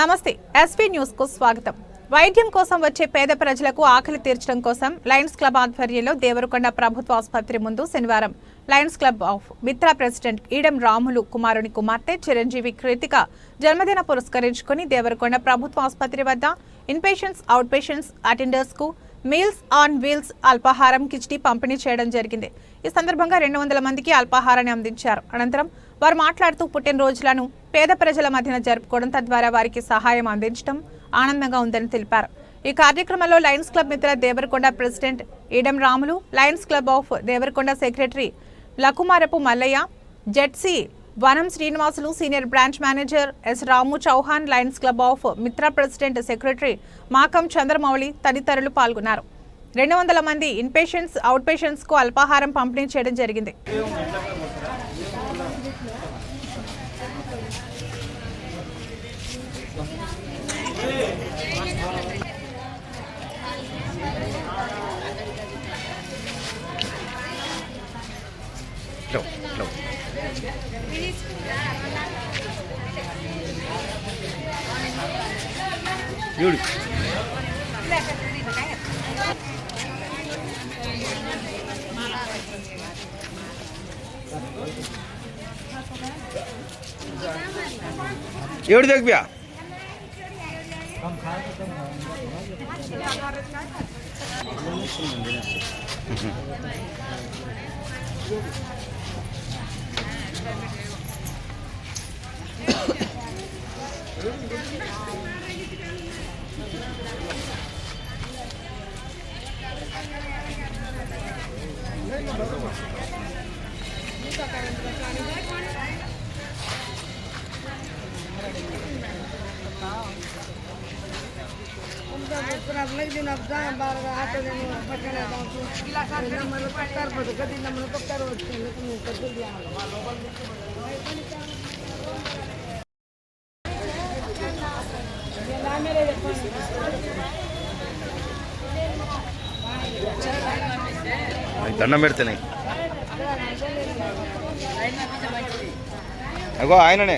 నమస్తే ఎస్పీ న్యూస్కు స్వాగతం. వైద్యం కోసం వచ్చే పేద ప్రజలకు ఆకలి తీర్చడం కోసం లయన్స్ క్లబ్ ఆధ్వర్యంలో దేవరకొండ ప్రభుత్వ ఆసుపత్రి ముందు శనివారం Lions club of Mitra president Edam Ramulu కుమారుని కుమార్తె చిరంజీవి కృతిక జన్మదిన పురస్కరించుకుని దేవరకొండ ప్రభుత్వ ఆసుపత్రి వద్ద ఇన్పేషెంట్స్ అవుట్ పేషెంట్స్ అటెండర్స్కు మీల్స్ ఆన్ వీల్స్ అల్పాహారం కిచడీ పంపిణీ చేయడం జరిగింది. ఈ సందర్భంగా రెండు వందల మందికి అల్పాహారాన్ని అందించారు. అనంతరం వారు మాట్లాడుతూ పుట్టినరోజులను పేద ప్రజల మధ్యన జరుపుకోవడం తద్వారా వారికి సహాయం అందించడం ఆనందంగా ఉందని తెలిపారు. ఈ కార్యక్రమంలో Lions club Mitra Devarakonda president Edam Ramulu Lions club of Devarakonda secretary Lakumarapu Mallaiah ZC Vanam Srinivasulu senior branch manager S Ramu Chauhan Lions club of Mitra president secretary Makam Chandramouli తదితరులు పాల్గొన్నారు. రెండు వందల మంది inpatients out పేషెంట్స్కు అల్పాహారం పంపిణీ చేయడం జరిగింది. No, no. Yuri. Yuri, look, yeah. Gracias. लग दिन अब जाए बार बार आते दिन पकड़े जाऊँ नंबर पकड़ पड़ कभी नंबर पकड़ होते हैं तुम कर दिया దండం పెడితేనే అగో ఆయననే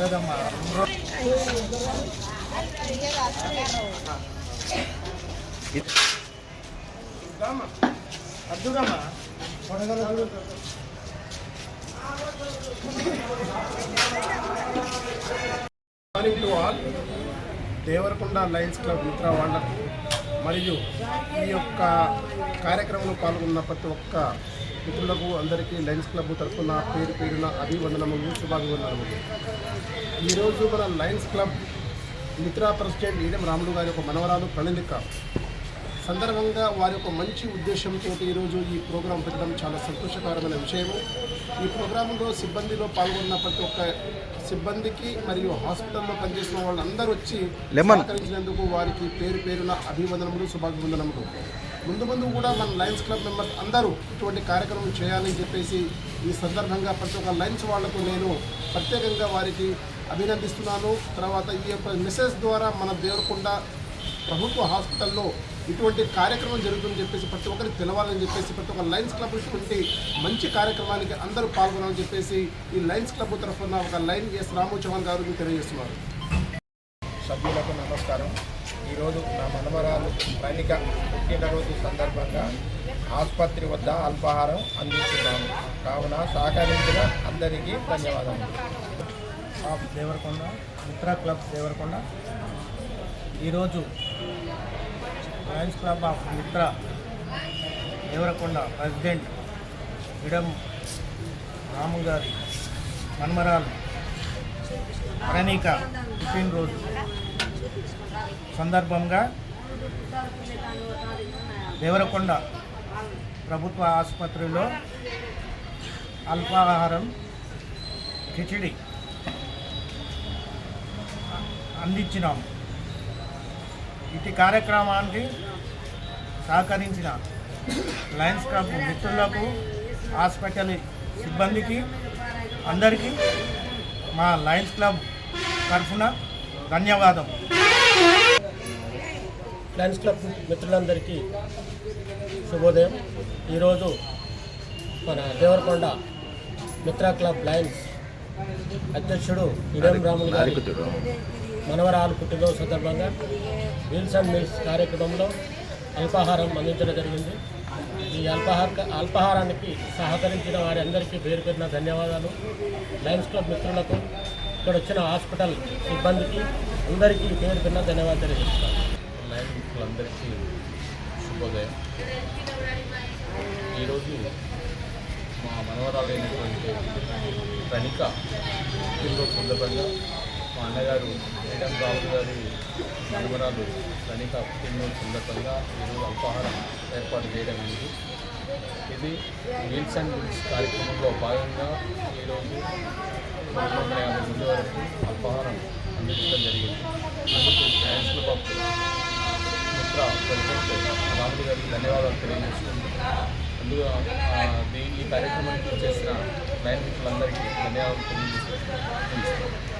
ఆ sir morning to all. Devarakonda Lions club Mitra వాళ్ళకు మరియు ఈ యొక్క కార్యక్రమంలో పాల్గొన్న ప్రతి ఒక్క మిత్రులకు అందరికీ లయన్స్ క్లబ్ తరఫున పేరు పేరున అభివందనములు శుభాభివందనములు. ఈరోజు మన Lions club Mitra president Edam Ramulu గారి యొక్క మనవరాలు ప్రణలిక సందర్భంగా వారి యొక్క మంచి ఉద్దేశంతో ఈరోజు ఈ ప్రోగ్రాం పెట్టడం చాలా సంతోషకరమైన విషయము. ఈ ప్రోగ్రాంలో సిబ్బందిలో పాల్గొన్న ప్రతి ఒక్క సిబ్బందికి మరియు హాస్పిటల్లో పనిచేసిన వాళ్ళందరూ వచ్చి. సహకరించినందుకు వారికి పేరు పేరున అభివందనములు శుభాభివందనములు. ముందు ముందు కూడా మన లయన్స్ క్లబ్ మెంబర్స్ అందరూ ఇటువంటి కార్యక్రమం చేయాలని చెప్పేసి ఈ సందర్భంగా ప్రతి ఒక్క లయన్స్ వాళ్ళకు నేను ప్రత్యేకంగా వారికి అభినందిస్తున్నాను. తర్వాత ఈ యొక్క మెసేజ్ ద్వారా మన దేవరకొండ ప్రభుత్వ హాస్పిటల్లో ఇటువంటి కార్యక్రమం జరుగుతుందని చెప్పేసి ప్రతి ఒక్కరికి తెలవాలని చెప్పేసి ప్రతి ఒక్క లయన్స్ క్లబ్ ఇటువంటి మంచి కార్యక్రమానికి అందరూ పాల్గొనాలని చెప్పేసి ఈ లయన్స్ క్లబ్ తరఫున ఒక లైన్ ఎస్ రాము చౌహాన్ గారు తెలియజేస్తున్నారు. సభ్యులకు నమస్కారం. ఈరోజు నా మనమరాలు ప్రణిక పుట్టినరోజు సందర్భంగా ఆసుపత్రి వద్ద అల్పాహారం అందిస్తున్నాము కావున సహకరించిన అందరికీ ధన్యవాదాలు ఆఫ్ దేవరకొండ మిత్రా క్లబ్ దేవరకొండ. ఈరోజు Lions club of Mitra Devarakonda president Idam Ramu గారి మన్మరాలు ప్రణీక పుట్టినరోజు. సందర్భంగా దేవరకొండ ప్రభుత్వ ఆసుపత్రిలో అల్పాహారం కిచిడి అందించినాం. ఇటు కార్యక్రమానికి సహకరించిన లయన్స్ క్లబ్ మిత్రులకు హాస్పిటల్ సిబ్బందికి అందరికీ మా లయన్స్ క్లబ్ తరఫున ధన్యవాదం. లయన్స్ క్లబ్ మిత్రులందరికీ శుభోదయం. ఈరోజు మన దేవరకొండ మిత్ర క్లబ్ లయన్స్ అధ్యక్షుడు ఇడెం రాములు గారి మనవరాలు పుట్టినరోజు సందర్భంగా మీల్స్ అండ్ మీల్స్ కార్యక్రమంలో అల్పాహారం అందించడం జరిగింది. ఈ అల్పాహార అల్పాహారానికి సహకరించిన వారి అందరికీ పేరు పేరున ధన్యవాదాలు. లయన్స్ క్లబ్ మిత్రులకు ఇక్కడ వచ్చిన హాస్పిటల్ సిబ్బందికి అందరికీ పేరు పేరున ధన్యవాదాలు తెలియజేస్తున్నాను ప్రేక్షకులందరికీ శుభోదయం. ఈరోజు మా మనవరాలైనటువంటి ప్రణిక పుట్టినరోజు సందర్భంగా మా అన్నగారు మేడం రావు గారి మనవరాలు ప్రణిక పుట్టినరోజు సందర్భంగా ఈరోజు అల్పాహారం ఏర్పాటు చేయడం అనేది ఇది మీల్స్ అండ్ మీల్స్ కార్యక్రమంలో భాగంగా ఈరోజు రెండు వందల యాభై మంది వరకు అల్పాహారం అందించడం జరిగింది. అందుకు సైన్స్ క్లబ్ పాత్ర మిత్ర రాములు గారికి ధన్యవాదాలు తెలియజేసుకుంటున్నాను ముందుగా ఆ, ఈ కార్యక్రమానికి చేసిన లైన్ మిత్రులందరికీ ధన్యవాదాలు తెలియజేసుకుంటున్నాను